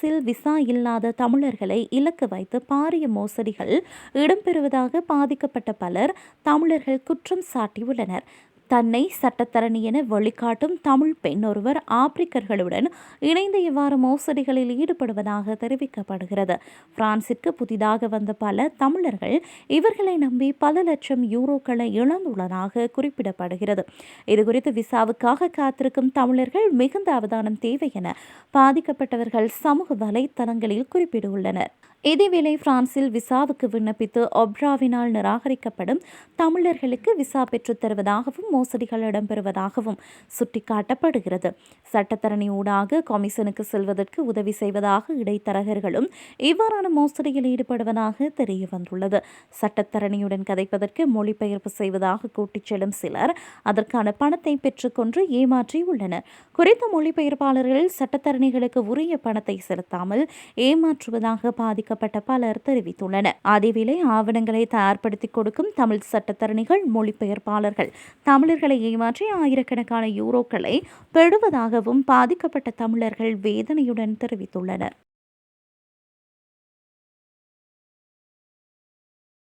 பிரான்சில் விசா இல்லாத தமிழர்களை இலக்கு வைத்து பாரிய மோசடிகள் இடம்பெறுவதாக பாதிக்கப்பட்ட பலர் தமிழர்கள் குற்றம் சாட்டியுள்ளனர். தன்னை சட்டத்தரணி என வழிகாட்டும் தமிழ் பெண் ஒருவர் ஆப்பிரிக்கர்களுடன் இணைந்து இவ்வாறு மோசடிகளில் ஈடுபடுவதாக தெரிவிக்கப்படுகிறது. பிரான்சிற்கு புதிதாக வந்த பல தமிழர்கள் இவர்களை நம்பி பல லட்சம் யூரோக்களை இழந்துள்ளதாக குறிப்பிடப்படுகிறது. இதுகுறித்து விசாவுக்காக காத்திருக்கும் தமிழர்கள் மிகுந்த அவதானம் தேவை என பாதிக்கப்பட்டவர்கள் சமூக வலைத்தளங்களில் குறிப்பிட்டுள்ளனர். இதேவேளை பிரான்சில் விசாவுக்கு விண்ணப்பித்து ஒப்ராவினால் நிராகரிக்கப்படும் தமிழர்களுக்கு விசா பெற்றுத் தருவதாகவும் மோசடிகள் இடம்பெறுவதாகவும் சுட்டிக்காட்டப்படுகிறது. சட்டத்தரணி ஊடாக கமிஷனுக்கு செல்வதற்கு உதவி செய்வதாக இடைத்தரகர்களும் இவ்வாறான மோசடியில் ஈடுபடுவதாக தெரிய வந்துள்ளது. சட்டத்தரணியுடன் கதைப்பதற்கு மொழிபெயர்ப்பு செய்வதாக கூட்டிச் செல்லும் சிலர் அதற்கான பணத்தை பெற்றுக்கொண்டு ஏமாற்றியுள்ளனர் குறித்த மொழிபெயர்ப்பாளர்கள் சட்டத்தரணிகளுக்கு உரிய பணத்தை செலுத்தாமல் ஏமாற்றுவதாக பாதிக்கப்பட்ட பலர் தெரிவித்துள்ளனர். அதேவேளை ஆவணங்களை தயார்படுத்திக் கொடுக்கும் தமிழ் சட்டத்தரணிகள் மொழிபெயர்ப்பாளர்கள் தமிழ் தமிழர்களை ஏமாற்றி ஆயிரக்கணக்கான யூரோக்களை பெறுவதாகவும் பாதிக்கப்பட்ட தமிழர்கள் வேதனையுடன் தெரிவித்துள்ளனர்.